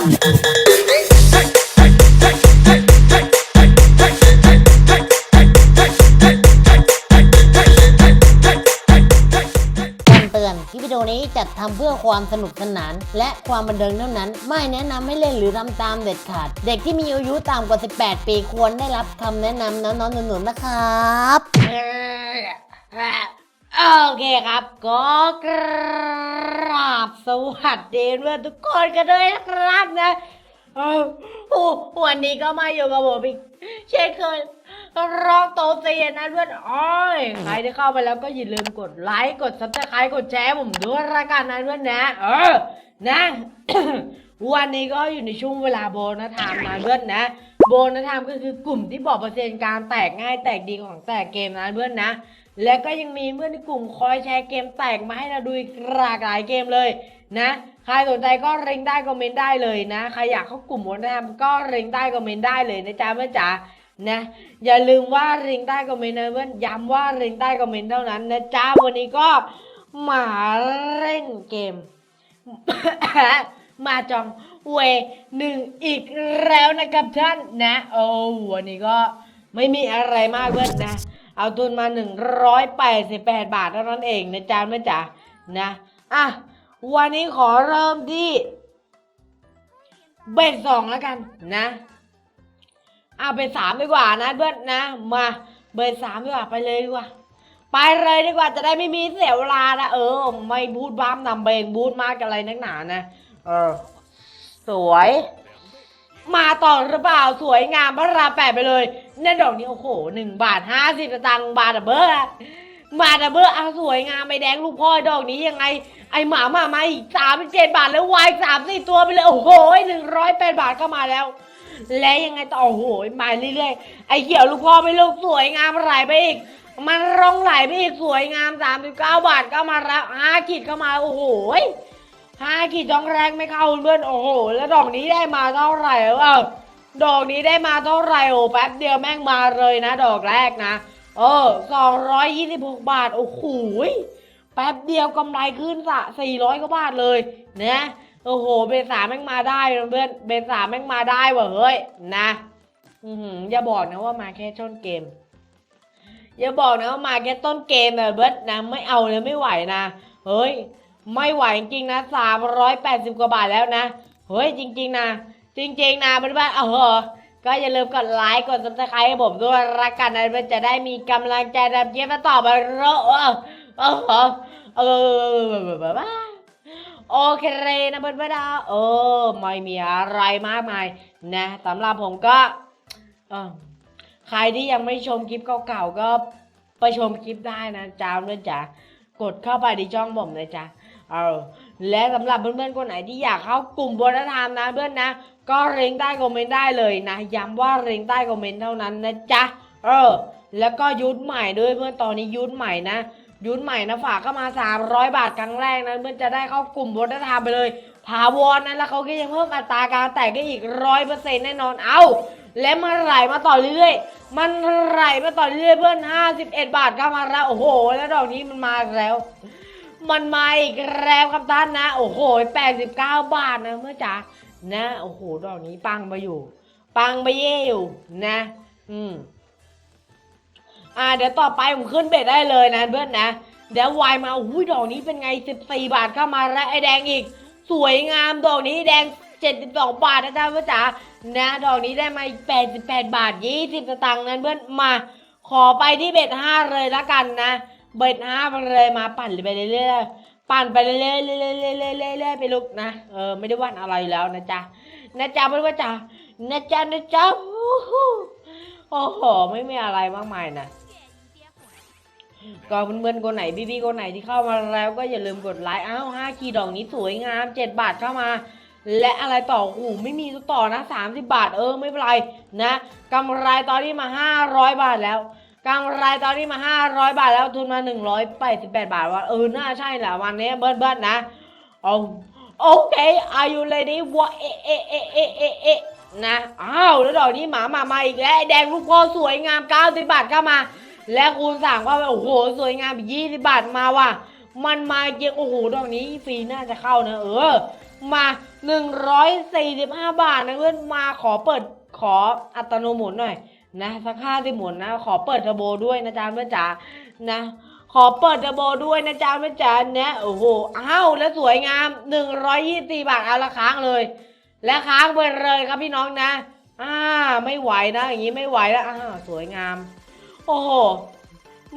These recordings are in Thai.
คำเตือนคลิปวิดีโอนี้จัดทำเพื่อความสนุกสนาน และความบันเทิงเท่านั้น ไม่แนะนำให้เล่นหรือทำตามเด็ดขาด เด็กที่มีอายุต่ำกว่า 18 ปีควรได้รับคำแนะนำน้องๆหนูๆนะครับ โอเคครับก็กราบสวัสดีเพื่อนทุกคนกันด้วยนะครับนะโอ้วันนี้ก็มาอยู่กับผมอีกเช่นเคยรองโตเซียนนะเพื่อนโอ้ยใครที่เข้าไปแล้วก็อย่าลืมกดไลค์กดซับสไครต์กดแชร์ผมด้วยละกันนะเพื่อนนะ เออนะ วันนี้ก็อยู่ในช่วงเวลาโบนัสไทม์นะเพื่อนนะ โบนัสไทม์ก็คือกลุ่มที่บอกเปอร์เซ็นต์การแตกง่ายแตกดีของแต่เกมนะเพื่อนนะ และก็ยังมีเพื่อนในกลุ่มคอยแชร์เกมแตกมาให้เราดูอีกหลากหลายเกมเลยนะ ใครสนใจก็เร่งได้คอมเมนต์ได้เลยนะ ใครอยากเข้ากลุ่มโบนัสไทม์ก็เร่งได้คอมเมนต์ได้เลยนะจ๊ะเพื่อนจ๋านะ อย่าลืมว่าเร่งใต้คอมเมนต์นะเพื่อนย้ำว่าเร่งใต้คอมเมนต์เท่านั้นนะจ๊ะวันนี้ก็มาเล่นเกม มาจอง เวหนึ่งอีกแล้วนะครับท่านนะโอ้วันนี้ก็ไม่มีอะไรมากเพื่อนนะ เอาทุนมา 188 บาทเท่านั้นเองนะจ๊ะแม่จ๋านะอะวันนี้ขอเริ่มที่เบสสองแล้วกันนะอะเบสสามดีกว่านะเพื่อนนะมาเบสสามดีกว่าไปเลยดีกว่าไปเลยดีกว่าจะได้ไม่มีเสียเวลานะเออ ไม่บูดบ้ามนำเบงบูดมากอะไรนักหนานะ เออ สวย มาต่อหรือเปล่าสวยงามพระราแปดไปเลยเนี่ยดอกนี้โอ้โหหนึ่งบาทห้าสิบตังค์บาทอะเบอร์อะบาทอะเบอร์เอาสวยงามไม่แดงลูกพ่อดอกนี้ยังไง ไอหมามามาอีกสามเจ็ดบาทแล้ววายสามสี่ตัวไปเลยโอ้โหหนึ่งร้อยแปดบาทก็มาแล้ว และยังไงต่อโอ้โหมาเรื่อยๆไอเขียวลูกพ่อไม่ลูกสวยงามไหลไปอีกมันร่องไหลไปอีกสวยงามสามสิบเก้าบาทก็มาแล้วห้าขีดก็มา โอ้โห ห้าขีดจองแรงไม่เข้าเพื่อนโอ้โหแล้วดอกนี้ได้มาเท่าไหร่วะดอกนี้ได้มาเท่าไหร่โอ้แป๊บเดียวแม่งมาเลยนะ ดอกแรกนะ เออสองร้อยยี่สิบหกบาท โอ้โหแป๊บเดียวกำไรขึ้นสะสี่ร้อยกว่าบาทเลยนะโอ้โห เบสามแม่งมาได้เพื่อนเบสามแม่งมาได้ว่ะเฮ้ยนะอย่าบอกนะว่ามาแค่ช่วงเกม อย่าบอกนะว่ามาแค่ต้นเกมนะเบิร์ดนะไม่เอาเลยไม่ไหวนะเฮ้ย ไม่ไหวจริงนะสามร้อยแปดสิบกว่าบาทแล้วนะ เฮ้ยจริง ๆนะ จริง ๆนะเพื่อนๆเออก็อย่าลืมกดไลค์กดซับสไครต์ให้ผมด้วยรักกันนะเพื่อนจะได้มีกำลังใจทำเกมมาต่อไปเรอเออเออเออเออโอเคนะเพื่อนๆนะเออไม่มีอะไรมากมายนะสำหรับผมก็เออใครที่ยังไม่ชมคลิปเก่าๆก็ไปชมคลิปได้นะจ้าเพื่อนจ๋ากดเข้าไปในช่องผมเลยจ้า เออและสำหรับเพื่อนๆคนไหนที่อยากเข้ากลุ่มบนธรรมนะเพื่อนนะ ก็เร่งใต้คอมเมนต์ได้เลยนะย้ำว่าเร่งใต้คอมเมนต์เท่านั้นนะจ๊ะเออ แล้วก็ยุทธใหม่ด้วยเพื่อนตอนนี้ยุทธใหม่นะยุทธใหม่นะฝากเข้ามา 300 บาทครั้งแรกนะเพื่อนจะได้เข้ากลุ่มบนธรรมไปเลยถาวรนะแล้วเขาก็ยังเพิ่มอัตราการแตกได้อีกร้อยเปอร์เซ็นต์แน่นอนเอาและมันไหลมาต่อเรื่อยๆ มันไหลมาต่อเรื่อยๆเพื่อน 51 บาทก็มาแล้ว โอ้โห แล้วดอกนี้มันมาแล้ว มันมาอีกแล้วครับท่านนะ โอ้โห 89 บาทนะเมื่อจ๋านะ โอ้โห ดอกนี้ปังไปอยู่ ปังไปเย่อยู่นะ อืม อ่า เดี๋ยวต่อไปผมขึ้นเบ็ดได้เลยนะเพื่อนนะ เดี๋ยววายมาอุ้ยดอกนี้เป็นไง 14 บาทเข้ามาแล้วไอ้แดงอีก สวยงามดอกนี้แดง 72 บาทนะจ๊ะเพื่อนจ๋านะ ดอกนี้ได้มาอีก 88 บาท 20สตางค์นั้นเพื่อนมา ขอไปที่เบ็ดห้าเลยละกันนะ เบ็ดห้าไปเลยมาปั่นไปเรื่อยๆปั่นไปเรื่อยๆเรื่อยๆเรื่อยๆๆไปลูกนะเออไม่ได้วันอะไรแล้วนะจ๊ะนะจ๊ะเพื่อนว่าจ๊ะนะจ๊ะนะจ๊ะอู้หูโอ้โหไม่มีอะไรมากมายนะก็เพื่อนๆคนไหนพี่ๆคนไหนที่เข้ามาแล้ว ก็อย่าลืมกดไลค์อ้าวห้าคีย์ดอกนี้สวยงามเจ็ดบาทเข้ามา และอะไรต่อโอ้ไม่มีต่อนะ30บาทเออไม่เป็นไรนะกำไรตอนนี้มา500บาทแล้ว กำไรตอนนี้มา 500 บาทแล้วทุนมา 188 บาทว่าเออ น่าใช่แหละวันนี้เบิ้ลเบิ้ลนะเอาโอเค are you ready วะเอะเอะเอะเอะเอเอะนะอ้าวแล้วดอกนี้หมามามาอีกแล้วแดงลูกพ่อสวยงาม 90 บาทเข้ามา และคูณสั่งว่าโอ้โหสวยงาม20 บาทมาว่ะมันมาจริงโอ้โหดอกนี้ฟรีน่าจะเข้านะเออ มาหนึ่งร้อยสี่สิบห้าบาทนะเพื่อนมาขอเปิดขออัตโนหมุนหน่อย นะสักห้าสิบหมุนนะ ขอเปิดเทอร์โบด้วยนะจ๊ะเพื่อนจ๋านะ ขอเปิดเทอร์โบด้วยนะจ๊ะเพื่อนจ๋าเนี่ยโอ้โหอ้าวแล้วสวยงามหนึ่งร้อยยี่สิบาทเอาละค้างเลย และค้างไปเลยครับพี่น้องนะอ่าไม่ไหวนะอย่างนี้ไม่ไหวแล้วอ่าสวยงาม โอ้โห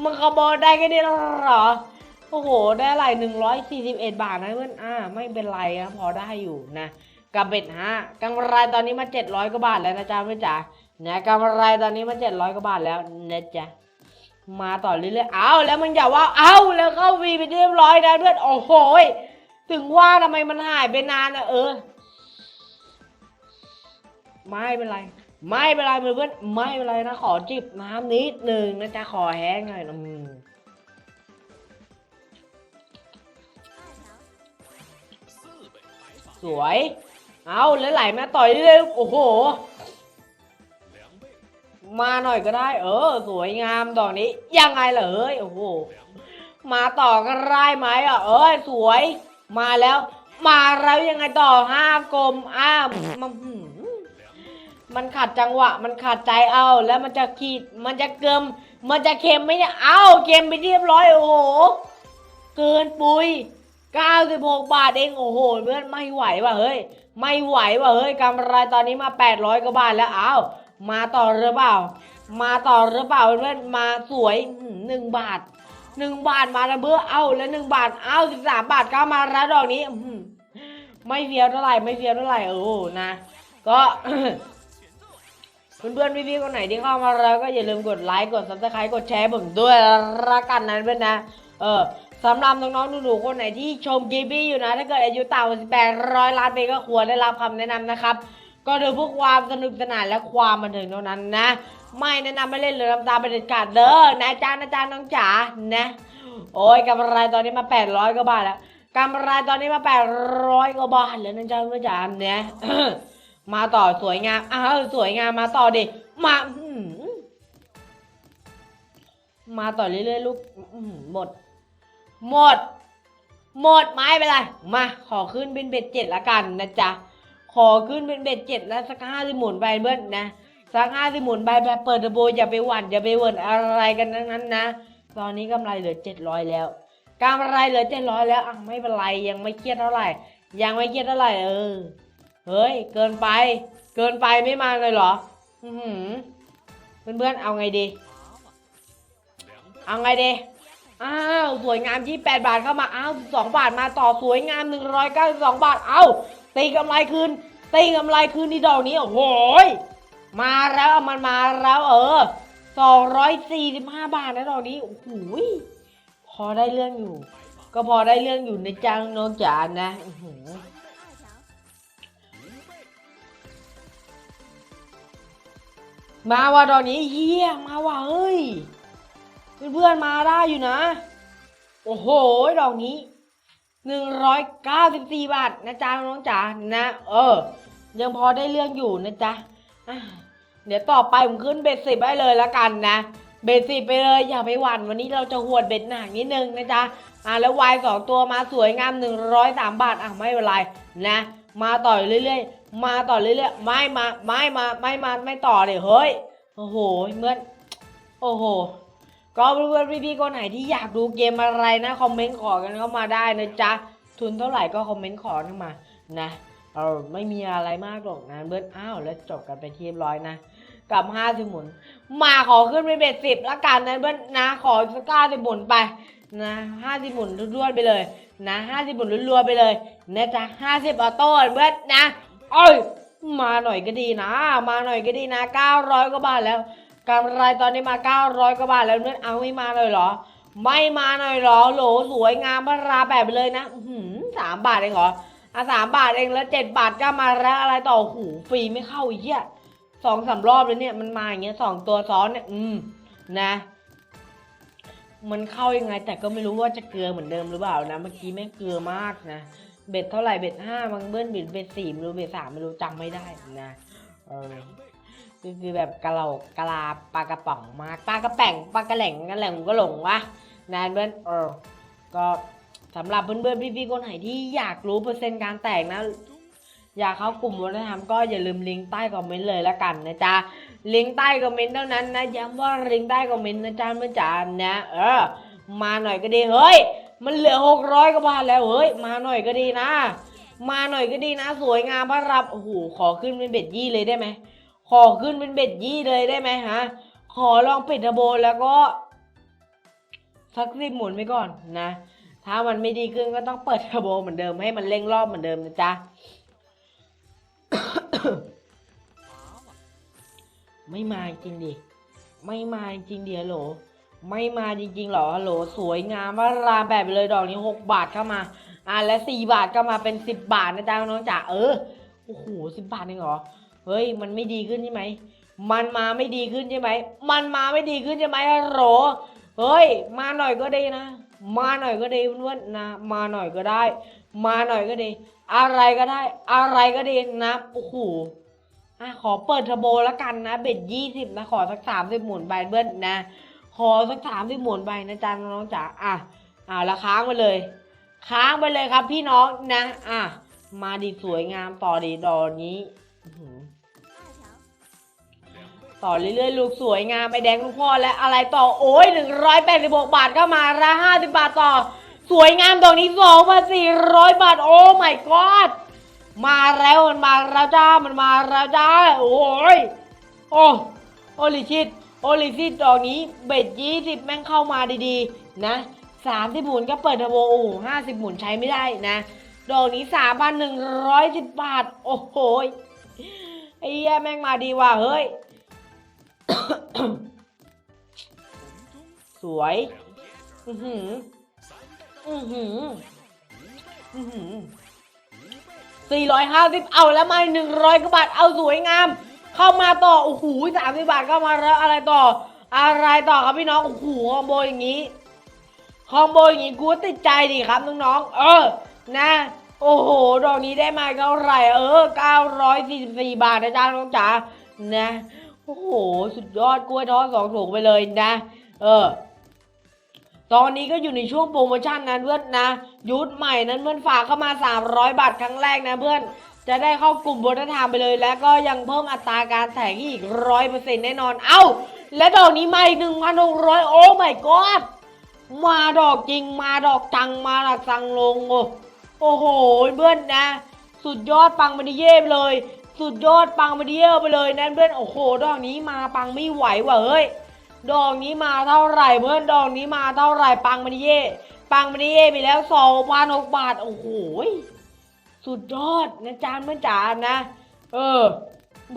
มันขโมยได้แค่นี้หรอโอ้โห ได้อะไรหนึ่งร้อยสี่สิบเอ็ดบาทนะเพื่อนอ่า ไม่เป็นไรนะพอได้อยู่นะกับเบ็ดฮะกำไรตอนนี้มาเจ็ดร้อยกว่าบาทแล้วนะจ๊ะเพื่อนจ๋า นี่ยกำไรตอนนี้มาเจ็ดร้อยกว่าบาทแล้วนะจ๊ะมาต่อเรื่อยๆ เอาแล้วมันอย่าว่า เอาแล้วเข้าวีไปเรียบร้อยนะเพื่อนโอ้โหถึงว่าทำไมมันหายไปนานนะเออ ไม่เป็นไร ไม่เป็นไรเพื่อนไม่เป็นไรนะ ขอจิบน้ำนิดหนึ่งนะจ๊ะขอแห้งหน่อยนะอืมสวย เอาแล้วไหลมาต่อยเรื่อยๆ โอ้โห มาหน่อยก็ได้ เออ สวยงามดอกนี้ ยังไงเหรอเอ้ยโอ้โหมาต่อกันได้ไหมอะเอ้ยสวย มาแล้ว มาแล้วยังไงต่อห้ากลมอ้ามันมันขัดจังหวะ มันขัดใจเอา แล้วมันจะขีดมันจะเกิมมันจะเค็มไหมเนี่ยเอ้าเค็มไปเรียบร้อยโอ้โหเกินปุย96 บาทเองโอ้โหเพื่อนไม่ไหวว่ะเฮ้ย ไม่ไหวว่ะเฮ้ยกำไรตอนนี้มา 800กว่าบาทแล้วเอ้า มาต่อหรือเปล่า มาต่อหรือเปล่าเพื่อนมาสวยหนึ่งบาทหนึ่งบาทมาแล้วเบื่อเอาแล้วหนึ่งบาทเอาสิบสามบาทก็มาแล้วดอกนี้ไม่เฟี้ยวเท่าไหร่ไม่เฟี้ยวเท่าไหร่โอ้นะ ก็เพื่อนๆพี่ๆคนไหนที่เข้ามาแล้วก็อย่าลืมกดไลค์กดซับสไครต์กดแชร์ผมด้วยละกันนะเพื่อนนะ เออสำหรับน้องๆหนูๆคนไหนที่ชมกีบี้อยู่นะ ถ้าเกิดอายุต่ำกว่า1800ล้านปีก็ควรได้รับคำแนะนำนะครับ ก็โดยเพื่อความสนุกสนานและความบันเทิงเท่านั้นนะ ไม่แนะนำไม่เล่นหรือทำตามเป็นเด็ดขาดเด้อนะจ๊ะนะจ๊ะน้องจ๋านะโอ้ยกำไรตอนนี้มา800กว่าบาทแล้วกำไรตอนนี้มา800กว่าบาทแล้วนะจ๊ะน้องจ๋าเนี่ยมาต่อสวยงามอ้าวสวยงามมาต่อดิมามาต่อเรื่อยๆลูกอื้อหือหมด หมด หมดไม้ไปเลยมาขอขึ้นเป็นเบ็ดเจ็ดละกันนะจ๊ะ ขอขึ้นเป็นเบ็ดเจ็ดแล้วสักห้าสิหมุนไปเบิ้ลนะสักห้าสิหมุนไปแบบเปิดเทอร์โบอย่าไปหวั่นอย่าไปเวิร์นอะไรกันทั้งนั้นนะ ตอนนี้กำไรเหลือเจ็ดร้อยแล้วกำไรเหลือเจ็ดร้อยแล้วอะไม่เป็นไรยังไม่เครียดเท่าไหร่ ยังไม่เครียดเท่าไหร่เออเฮ้ยเกินไป เกินไปไม่มาเลยเหรอ อือหือเพื่อนๆเอาไงดี เอาไงดีอ้าวสวยงาม28บาทเข้ามาอ้าว12บาทมาต่อสวยงาม 192 บาท เอา ตีกำไรคืนตีกำไรคืนที่ดอกนี้โอ้โหยมาแล้วเอามันมาแล้วเออ245บาทนะดอกนี้โอ้โหยพอได้เรื่องอยู่ ก็พอได้เรื่องอยู่ในจังน้องจานะอื้อหือมาว่ะดอกนี้เฮียมาว่ะเฮ้ยเพื่อนๆมาได้อยู่นะ โอ้โห ดอกนี้ หนึ่งร้อยเก้าสิบสี่บาทนะจ๊ะน้องจ๋านะ เออ ยังพอได้เรื่องอยู่นะจ๊ะเดี๋ยวต่อไปผมขึ้นเบ็ดสิบให้เลยละกันนะเบ็ดสิบไปเลยอย่าไปหวั่นวันนี้เราจะหวดเบ็ดหนักนิดนึงนะจ๊ะอะแล้ววายสองตัวมาสวยงามหนึ่งร้อยสามบาทอะไม่เป็นไรนะ มาต่อเรื่อยๆ มาต่อเรื่อยๆ ไม่มาไม่มาไม่มาไม่ต่อเลยเฮ้ยโอ้โหเมื่อนโอ้โห ก็เพื่อนๆพี่ๆคนไหนที่อยากดูเกมอะไรนะคอมเมนต์ขอกันเข้ามาได้นะจ๊ะทุนเท่าไหร่ก็คอมเมนต์ขอเข้ามานะเออไม่มีอะไรมากหรอกนะเบิร์ดอ้าวแล้วจบกันไปที่เรียบร้อยนะกับห้าสิบหมุน มาขอขึ้นไปเบ็ดสิบละกันนะเบิร์ดนะขอสักเก้าสิบหมุนไปนะห้าสิบหมุนรวดๆไปเลย นะห้าสิบหมุนรัวๆไปเลยนะจ๊ะห้าสิบออโต้เบิร์ดนะโอ้ยมาหน่อยก็ดีนะ มาหน่อยก็ดีนะเก้าร้อยกว่าบาทแล้ว กำไรตอนนี้มา 900กว่าบาทแล้วเนื่อนเอาไม่มาเลยเหรอ ไม่มาหน่อยเหรอโหลสวยงามพระราแบบไปเลยนะหือสามบาทเองเหรออะสามบาทเองแล้วเจ็ดบาทก็มาแล้วอะไรต่อหูฟรีไม่เข้าเหี้ยสองสามรอบเลยเนี่ยมันมาอย่างเงี้ยสองตัวซ้อนเนี่ยอืมนะ มันเข้ายังไง แต่ก็ไม่รู้ว่าจะเกลือเหมือนเดิมหรือเปล่านะเมื่อกี้แม่เกลือมากนะเบ็ดเท่าไหร่เบ็ดห้าบางเบิ้ลเบ็ดเบ็ดสี่ไม่รู้เบ็ดสามไม่รู้จำไม่ได้นะเออ คือคือแบบกะโหลกกะลาปลากระป๋องมากปลากระแป่งปลากระแหล่งกันแหล่งก็หลงวะนานเบิ้ลเออก็สำหรับเพื่อนๆพี่ๆคนไหนที่อยากรู้เปอร์เซ็นต์การแตกนะ อยากเข้ากลุ่มวัฒนธรรมก็อย่าลืมลิงก์ใต้คอมเมนต์เลยละกันนะจ๊ะลิงก์ใต้คอมเมนต์เท่านั้นนะย้ำว่าลิงก์ใต้คอมเมนต์นะจ๊ะเมื่อจ๋านะเออ มาหน่อยก็ดีเฮ้ย มันเหลือหกร้อยกว่าบาทแล้วเฮ้ยมาหน่อยก็ดีนะ มาหน่อยก็ดีนะ สวยงามพระรับโอ้โหขอขึ้นเป็นเบ็ดยี่เลยได้ไหม ขอขึ้นเป็นเบ็ดยี่เลยได้ไหมฮะ ขอลองปิดทอร์โบแล้วก็สักสิบหมุนไปก่อนนะ ถ้ามันไม่ดีขึ้นก็ต้องเปิดทอร์โบเหมือนเดิมให้มันเร่งรอบเหมือนเดิมนะจ๊ะ ไม่มาจริงดิ ไม่มาจริงเดิฮัลโหล ไม่มาจริงๆเหรอฮัลโหลสวยงามว่าราแบบไปเลยดอกนี้หกบาทเข้ามา อ่าและสี่บาทก็มาเป็นสิบบาทนะจ๊ะน้องจ๋าเออ โอ้โหสิบบาทเองเหรอ เฮ้ย มันไม่ดีขึ้นใช่ไหม มันมาไม่ดีขึ้นใช่ไหม มันมาไม่ดีขึ้นใช่ไหมฮัลโหลเฮ้ย มาหน่อยก็ไดีนะ มาหน่อยก็ไดีเพื่อนๆนะ มาหน่อยก็ได้ มาหน่อยก็ดี อะไรก็ได้ อะไรก็ดีนะ โอ้โหอะขอเปิดเทอร์โบแล้วกันนะ เบ็ดยี่สิบนะ ขอสักสามสิบหมุนไปเบิ้ลนนะ ขอสักสามสิบหมุนไปนะจ๊ะน้องจ๋า อะ อะแล้วค้างไปเลย ค้างไปเลยครับพี่น้องนะ อะ มาดีสวยงามต่อดีดอนี้อื ต่อเรื่อยๆ ลูกสวยงามไอแดงลูกพ่อและอะไรต่อโอ้ยหนึ่งร้อยแปดสิบกบาทก็มาละห้าสิบบาทต่อ สวยงามดอกนี้สองพันสี่ร้อยบาท โอ้ my god มาแล้วมันมาแล้วจ้ามันมาแล้วจ้าโอ้ยโอ้โอลิชิตโอลิชิตดอกนี้เบ็ดยี่สิบแม่งเข้ามาดีๆ นะสามสิบหมุนก็เปิดเทอร์โบโอ้ห้าสิบหมุนใช้ไม่ได้นะ ดอกนี้สามพันหนึ่งร้อยสิบบาท โอ้โหยไอ้เหี้ยแม่งมาดีว่ะเฮ้ย สวย อือหือ อือหือ อือหือสี่ร้อยห้าสิบเอาแล้วมาหนึ่งร้อยกว่าบาท เอาสวยงาม เข้ามาต่อ โอ้โหสามสิบบาทเข้ามาแล้วอะไรต่อ อะไรต่อครับพี่น้อง โอ้โหคอมโบอย่างนี้ คอมโบอย่างนี้กูติดใจดิครับน้องๆ เออ นะ โอ้โห ดอกนี้ได้มาเท่าไหร่ เออ 944 บาทนะจ๊ะน้องจ๋า นะ โอ้โห สุดยอดกล้วยทอดสองถุงไปเลยนะ เออ ตอนนี้ก็อยู่ในช่วงโปรโมชั่นนะเพื่อนนะ ยุทธใหม่นั้นเพื่อนฝากเข้ามา 300 บาทครั้งแรกนะเพื่อน จะได้เข้ากลุ่มบนธรรมไปเลย แล้วก็ยังเพิ่มอัตราการแถงอีกร้อยเปอร์เซ็นต์แน่นอน เอ้า และดอกนี้มาอีกหนึ่งพันหกร้อยโอ้ my god มาดอกจริงมาดอกจังมาหลักสังลง โอ้โห เพื่อนนะ สุดยอดปังมาดิเย่เลย สุดยอดปังมาดิเย่ไปเลยนั่นเพื่อนโอ้โห ดอกนี้มาปังไม่ไหวว่ะเฮ้ย ดอกนี้มาเท่าไหร่เพื่อนดอกนี้มาเท่าไหร่ปังมาดิเย่ปังมาดิเย่ไปแล้วสองพันหกบาทโอ้โหสุดยอดนะจ๊ะเพื่อนจ๋านะ เออ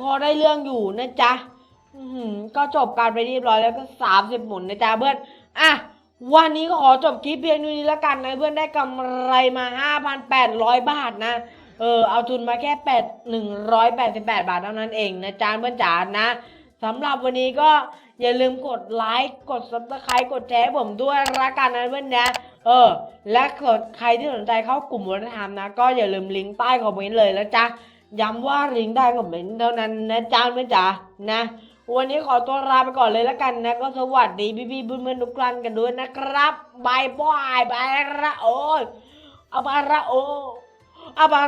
พอได้เรื่องอยู่นะจ๊ะก็จบการไปเรียบร้อยแล้วก็สามสิบหมุนนะจ๊ะเพื่อนอะวันนี้ก็ขอจบคลิปเพียงเท่านี้แล้วกันนะเพื่อนได้กำไรมาห้าพันแปดร้อยบาทนะ เออเอาทุนมาแค่แปดหนึ่งร้อยแปดสิบแปดบาทเท่านั้นเองนะจ๊ะเพื่อนจ๋านะสำหรับวันนี้ก็อย่าลืมกดไลค์ กดซับสไครต์กดแชร์ผมด้วยละกันนะเพื่อนนะ เออ และกดใครที่สนใจเข้ากลุ่มวัฒนธรรมนะ ก็อย่าลืมลิงก์ใต้คอมเมนต์เลยแล้วจ้ะย้ำว่าลิงก์ใต้คอมเมนต์เท่านั้นนะจ๊ะเพื่อนจ๋านะ วันนี้ขอตัวลาไปก่อนเลยแล้วกันนะ ก็สวัสดีพี่ๆเพื่อนๆทุกท่านกันด้วยนะครับบายบายบายละโอ้ยอาบาระโอ อาบา